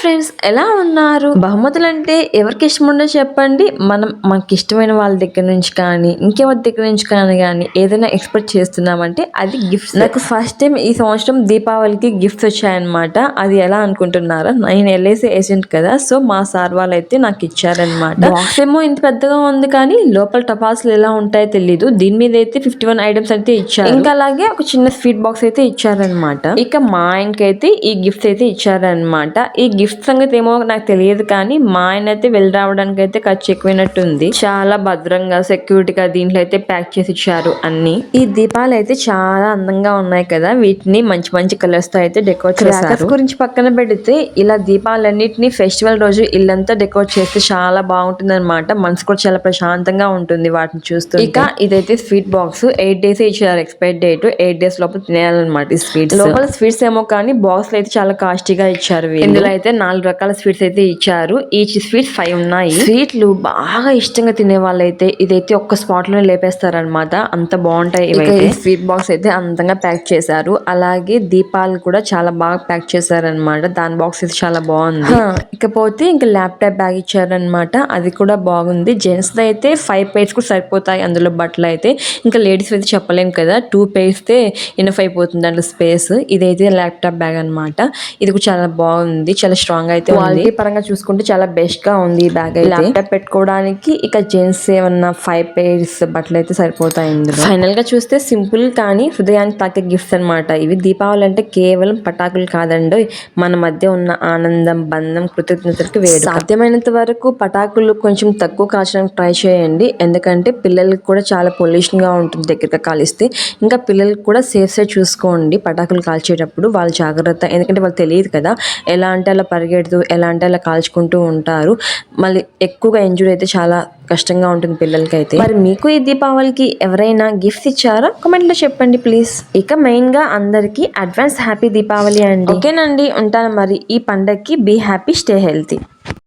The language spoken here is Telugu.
ఫ్రెండ్స్ ఎలా ఉన్నారు? బహుమతులు అంటే ఎవరికి ఇష్టం ఉండో చెప్పండి. మనం మనకి ఇష్టమైన వాళ్ళ దగ్గర నుంచి కానీ ఇంకెవరి దగ్గర నుంచి కానీ కానీ ఏదైనా ఎక్స్పెక్ట్ చేస్తున్నామంటే అది గిఫ్ట్స్ నాకు ఫస్ట్ టైం ఈ సంవత్సరం దీపావళికి గిఫ్ట్స్ వచ్చాయన్నమాట. అది ఎలా అనుకుంటున్నారా నేను ఎల్ఐసి ఏజెంట్ కదా సో మా సార్ వాళ్ళు అయితే నాకు ఇచ్చారనమాట బాక్స్ ఏమో ఇంత పెద్దగా ఉంది కానీ లోపల టపాసులు ఎలా ఉంటాయో తెలీదు. దీని మీద అయితే ఫిఫ్టీ వన్ ఐటమ్స్ అయితే ఇచ్చారు. ఇంకా అలాగే ఒక చిన్న స్వీట్ బాక్స్ అయితే ఇచ్చారనమాట ఇక మా ఆయనకి అయితే ఈ గిఫ్ట్స్ అయితే ఇచ్చారనమాట ఈ గిఫ్ట్ సంగతి ఏమో నాకు తెలియదు కానీ మా ఆయన అయితే వెళ్ళి రావడానికి అయితే ఖర్చు ఎక్కువైనట్టుంది. చాలా భద్రంగా సెక్యూరిటీగా దీంట్లో అయితే ప్యాక్ చేసి ఇచ్చారు అన్ని. ఈ దీపాలు అయితే చాలా అందంగా ఉన్నాయి కదా. వీటిని మంచి మంచి కలర్స్తో అయితే డెకోరేట్ చేశారు. గురించి పక్కన పెడితే ఇలా దీపాలన్నిటిని ఫెస్టివల్ రోజు ఇల్లంతా డెకోరేట్ చేస్తే చాలా బాగుంటుంది అనమాట మనసు కూడా చాలా ప్రశాంతంగా ఉంటుంది వాటిని చూస్తూ ఇక ఇదైతే స్వీట్ బాక్స్ ఎయిట్ డేస్ ఇచ్చారు ఎక్స్పైర్ డేట్ ఎయిట్ డేస్ లోపల తినేయాలన్నమాట ఈ స్వీట్స్ లోపల స్వీట్స్ ఏమో కానీ బాక్స్ అయితే చాలా కాస్ట్లీగా ఇచ్చారు. ఇందులో అయితే నాలుగు రకాల స్వీట్స్ అయితే ఇచ్చారు. ఈచ్ స్వీట్స్ ఫైవ్ ఉన్నాయి. స్వీట్లు బాగా ఇష్టంగా తినే వాళ్ళైతే ఇదైతే ఒక్క స్పాట్లో లేపేస్తారనమాట అంత బాగుంటాయి ఇవైతే. స్వీట్ బాక్స్ అయితే అందంగా ప్యాక్ చేశారు. అలాగే దీపాలు కూడా చాలా బాగా ప్యాక్ చేశారనమాట దాని బాక్స్ అయితే చాలా బాగుంది. ఇకపోతే ఇంకా ల్యాప్టాప్ బ్యాగ్ ఇచ్చారనమాట అది కూడా బాగుంది. జెంట్స్ అయితే ఫైవ్ పేర్స్ కూడా సరిపోతాయి అందులో బట్టలు అయితే. ఇంకా లేడీస్ అయితే చెప్పలేం కదా. టూ పేర్స్తే ఇనఫ్ అయిపోతుంది దాంట్లో స్పేస్. ఇదైతే ల్యాప్టాప్ బ్యాగ్ అన్నమాట. ఇది కూడా చాలా బాగుంది. చాలా స్ట్రాంగ్ అయితే క్వాలిటీ పరంగా చూసుకుంటే చాలా బెస్ట్గా ఉంది ఈ బ్యాగ్ అయితే. ల్యాప్టాప్ పెట్టుకోవడానికి ఇక జెంట్స్ ఏమన్నా ఫైవ్ పేర్స్ బట్టలు అయితే సరిపోతాయి ఫైనల్గా చూస్తే సింపుల్ కానీ హృదయానికి తాకే గిఫ్ట్స్ అన్నమాట. ఇవి దీపావళి అంటే కేవలం పటాకులు కాదండి మన మధ్య ఉన్న ఆనందం బంధం కృతజ్ఞతలకు వేడు సాధ్యమైనంత వరకు పటాకులు కొంచెం తక్కువ కాల్చడానికి ట్రై చేయండి. ఎందుకంటే పిల్లలకి కూడా చాలా పొల్యూషన్గా ఉంటుంది దగ్గరగా కాలిస్తే. ఇంకా పిల్లలకి కూడా సేఫ్ సైడ్ చూసుకోండి. పటాకులు కాల్చేటప్పుడు వాళ్ళ జాగ్రత్త ఎందుకంటే వాళ్ళు తెలియదు కదా. ఎలా అంటే అలా పరిగెడుతూ ఎలా అంటే అలా కాల్చుకుంటూ ఉంటారు. మళ్ళీ ఎక్కువగా ఇంజురీ అయితే చాలా కష్టంగా ఉంటుంది పిల్లలకి అయితే మరి మీకు ఈ దీపావళికి ఎవరైనా గిఫ్ట్స్ ఇచ్చారా? కామెంట్లో చెప్పండి ప్లీజ్ ఇక మెయిన్గా అందరికి అడ్వాన్స్ హ్యాపీ దీపావళి అండి. ఓకేనండి ఉంటాను. మరి ఈ పండగకి బీ హ్యాపీ స్టే హెల్తీ